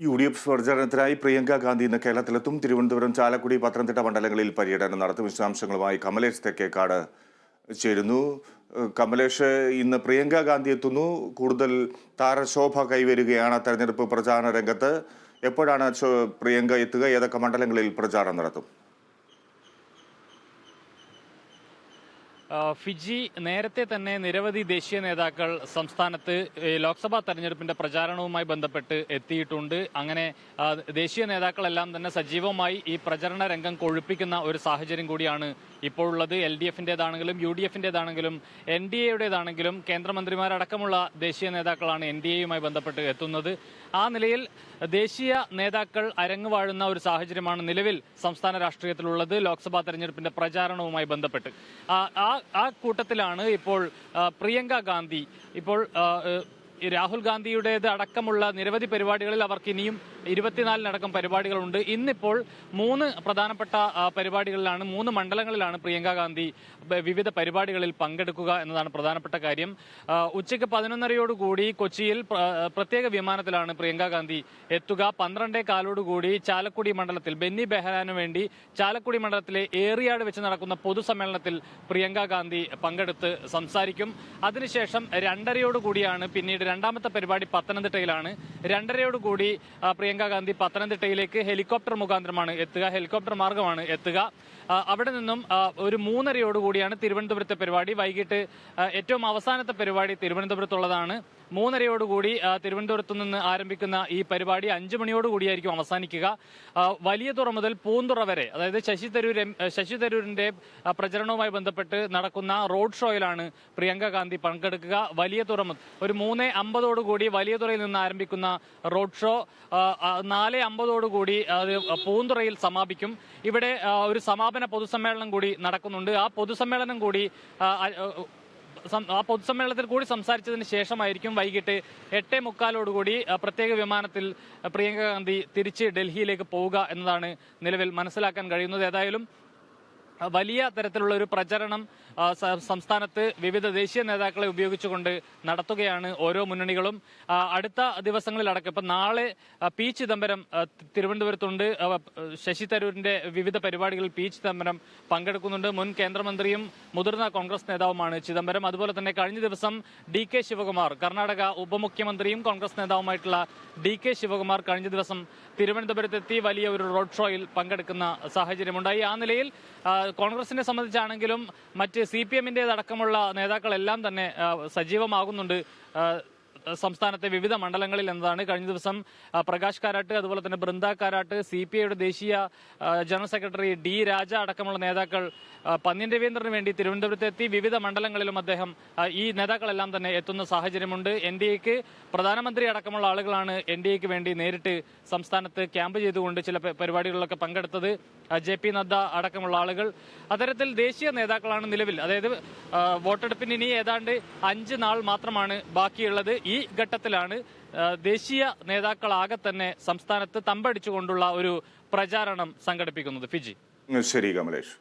U D F പ്രചരണത്തിനായി പ്രിയങ്ക ഗാന്ധി ഇന്ന് കേരളത്തിലെത്തും. തിരുവനന്തപുരം ചാലക്കുടി പത്തനംതിട്ട മണ്ഡലങ്ങളിൽ പര്യടനം നടത്തും. വിശദാംശങ്ങളുമായി കമലേഷ് തെക്കേക്കാട് ചേരുന്നു. കമലേഷ് ഇന്ന് പ്രിയങ്ക ഗാന്ധി എത്തുന്നു. കൂടുതൽ താരശോഭ കൈവരികയാണ് തെരഞ്ഞെടുപ്പ് പ്രചാരണ രംഗത്ത്. എപ്പോഴാണ് പ്രിയങ്ക എത്തുക? ഏതൊക്കെ മണ്ഡലങ്ങളിൽ പ്രചാരണം നടത്തും? ഫിജി നേരത്തെ തന്നെ നിരവധി ദേശീയ നേതാക്കൾ സംസ്ഥാനത്ത് ലോക്സഭാ തെരഞ്ഞെടുപ്പിന്റെ പ്രചാരണവുമായി ബന്ധപ്പെട്ട് എത്തിയിട്ടുണ്ട്. അങ്ങനെ ദേശീയ നേതാക്കളെല്ലാം തന്നെ സജീവമായി ഈ പ്രചരണ രംഗം കൊഴുപ്പിക്കുന്ന ഒരു സാഹചര്യം കൂടിയാണ് ഇപ്പോഴുള്ളത്. എൽ ഡി എഫിന്റെതാണെങ്കിലും യു ഡി എഫിന്റെതാണെങ്കിലും എൻ ഡി എയുടേതാണെങ്കിലും കേന്ദ്രമന്ത്രിമാരടക്കമുള്ള ദേശീയ നേതാക്കളാണ് എൻ ഡി എയുമായി ബന്ധപ്പെട്ട് എത്തുന്നത്. ആ നിലയിൽ ദേശീയ നേതാക്കൾ അരങ്ങുവാഴുന്ന ഒരു സാഹചര്യമാണ് നിലവിൽ സംസ്ഥാന രാഷ്ട്രീയത്തിലുള്ളത്. ലോക്സഭാ തെരഞ്ഞെടുപ്പിന്റെ പ്രചാരണവുമായി ബന്ധപ്പെട്ട്. ആ ആ- കൂട്ടത്തിലാണ് ഇപ്പോൾ പ്രിയങ്ക ഗാന്ധി. ഇപ്പോൾ രാഹുൽ ഗാന്ധിയുടേത് അടക്കമുള്ള നിരവധി പരിപാടികളിൽ അവർക്ക് ഇനിയും ഇരുപത്തിനാലിനടക്കം പരിപാടികളുണ്ട്. ഇന്നിപ്പോൾ മൂന്ന് പ്രധാനപ്പെട്ട പരിപാടികളിലാണ് മൂന്ന് മണ്ഡലങ്ങളിലാണ് പ്രിയങ്ക ഗാന്ധി വിവിധ പരിപാടികളിൽ പങ്കെടുക്കുക എന്നതാണ് പ്രധാനപ്പെട്ട കാര്യം. ഉച്ചയ്ക്ക് പതിനൊന്നരയോടുകൂടി കൊച്ചിയിൽ പ്രത്യേക വിമാനത്തിലാണ് പ്രിയങ്ക ഗാന്ധി എത്തുക. പന്ത്രണ്ടേ കാലോടുകൂടി ചാലക്കുടി മണ്ഡലത്തിൽ ബെന്നി ബെഹ്റാനു വേണ്ടി ചാലക്കുടി മണ്ഡലത്തിലെ ഏറിയാട് വെച്ച് നടക്കുന്ന പൊതുസമ്മേളനത്തിൽ പ്രിയങ്ക ഗാന്ധി പങ്കെടുത്ത് സംസാരിക്കും. അതിനുശേഷം രണ്ടരയോടുകൂടിയാണ് പിന്നീട് രണ്ടാമത്തെ പരിപാടി പത്തനംതിട്ടയിലാണ്. രണ്ടരയോടുകൂടി ആ, പ്രിയങ്ക ഗാന്ധി പത്തനംതിട്ടയിലേക്ക് ഹെലികോപ്റ്റർ മുഖാന്തരമാണ് എത്തുക. ഹെലികോപ്റ്റർ മാർഗമാണ് എത്തുക. അവിടെ നിന്നും ഒരു മൂന്നരയോടുകൂടിയാണ് തിരുവനന്തപുരത്തെ പരിപാടി. വൈകിട്ട് ഏറ്റവും അവസാനത്തെ പരിപാടി തിരുവനന്തപുരത്തുള്ളതാണ്. മൂന്നരയോടുകൂടി തിരുവനന്തപുരത്തു നിന്ന് ആരംഭിക്കുന്ന ഈ പരിപാടി അഞ്ചു മണിയോടുകൂടിയായിരിക്കും അവസാനിക്കുക. വലിയ തുറ മുതൽ പൂന്തുറ വരെ അതായത് ശശി തരൂർ ശശി തരൂരിന്റെ പ്രചരണവുമായി ബന്ധപ്പെട്ട് നടക്കുന്ന റോഡ് ഷോയിലാണ് പ്രിയങ്ക ഗാന്ധി പങ്കെടുക്കുക. വലിയ തുറ ഒരു മൂന്ന് അമ്പതോടുകൂടി വലിയ തുറയിൽ നിന്ന് ആരംഭിക്കുന്ന റോഡ് ഷോ നാല് അമ്പതോടുകൂടി അത് പൂന്തുറയിൽ സമാപിക്കും. ഇവിടെ ഒരു സമാപന പൊതുസമ്മേളനം കൂടി നടക്കുന്നുണ്ട്. ആ പൊതുസമ്മേളനം കൂടി ആ, പൊതുസമ്മേളനത്തിൽ കൂടി സംസാരിച്ചതിന് ശേഷമായിരിക്കും വൈകിട്ട് എട്ടേ മുക്കാലോടുകൂടി പ്രത്യേക വിമാനത്തിൽ പ്രിയങ്ക ഗാന്ധി തിരിച്ച് ഡൽഹിയിലേക്ക് പോവുക എന്നതാണ് നിലവിൽ മനസ്സിലാക്കാൻ കഴിയുന്നത്. ഏതായാലും വലിയ തരത്തിലുള്ള ഒരു പ്രചരണം സംസ്ഥാനത്ത് വിവിധ ദേശീയ നേതാക്കളെ ഉപയോഗിച്ചുകൊണ്ട് നടത്തുകയാണ് ഓരോ മുന്നണികളും. അടുത്ത ദിവസങ്ങളിലടക്കം ഇപ്പം നാളെ പി ചിദംബരം തിരുവനന്തപുരത്തുണ്ട്. ശശി തരൂരിന്റെ വിവിധ പരിപാടികളിൽ പി ചിദംബരം പങ്കെടുക്കുന്നുണ്ട്. മുൻ കേന്ദ്രമന്ത്രിയും മുതിർന്ന കോൺഗ്രസ് നേതാവുമാണ് ചിദംബരം. അതുപോലെ തന്നെ കഴിഞ്ഞ ദിവസം ഡി കെ ശിവകുമാർ കർണാടക ഉപമുഖ്യമന്ത്രിയും കോൺഗ്രസ് നേതാവുമായിട്ടുള്ള ഡി കെ ശിവകുമാർ കഴിഞ്ഞ ദിവസം തിരുവനന്തപുരത്തെത്തി വലിയ ഒരു റോഡ് ഷോയിൽ പങ്കെടുക്കുന്ന സാഹചര്യമുണ്ടായി. ആ നിലയിൽ കോൺഗ്രസിനെ സംബന്ധിച്ചാണെങ്കിലും മറ്റ് സി പി എമ്മിന്റെതടക്കമുള്ള നേതാക്കളെല്ലാം തന്നെ സജീവമാകുന്നുണ്ട്. സംസ്ഥാനത്തെ വിവിധ മണ്ഡലങ്ങളിൽ എന്നതാണ്. കഴിഞ്ഞ ദിവസം പ്രകാശ് കാരാട്ട് അതുപോലെ തന്നെ ബൃന്ദ കാരാട്ട് സി പി ഐയുടെ ദേശീയ ജനറൽ സെക്രട്ടറി ഡി രാജ അടക്കമുള്ള നേതാക്കൾ പന്ന്യൻ രവീന്ദ്രന് വേണ്ടി തിരുവനന്തപുരത്തെത്തി വിവിധ മണ്ഡലങ്ങളിലും അദ്ദേഹം ഈ നേതാക്കളെല്ലാം തന്നെ എത്തുന്ന സാഹചര്യമുണ്ട്. എൻ ഡി എക്ക് പ്രധാനമന്ത്രി അടക്കമുള്ള ആളുകളാണ് എൻ ഡി എക്ക് വേണ്ടി നേരിട്ട് സംസ്ഥാനത്ത് ക്യാമ്പ് ചെയ്തുകൊണ്ട് ചില പരിപാടികളിലൊക്കെ പങ്കെടുത്തത് ജെ പി നദ്ദ അടക്കമുള്ള ആളുകൾ. അത്തരത്തിൽ ദേശീയ നേതാക്കളാണ് നിലവിൽ. അതായത് വോട്ടെടുപ്പിന് ഇനി ഏതാണ്ട് അഞ്ച് നാൾ മാത്രമാണ് ബാക്കിയുള്ളത്. ഈ ഘട്ടത്തിലാണ് ദേശീയ നേതാക്കളാകെ തന്നെ സംസ്ഥാനത്ത് തമ്പടിച്ചുകൊണ്ടുള്ള ഒരു പ്രചാരണം സംഘടിപ്പിക്കുന്നത്. ഫിജി. ശരി കമലേഷ്.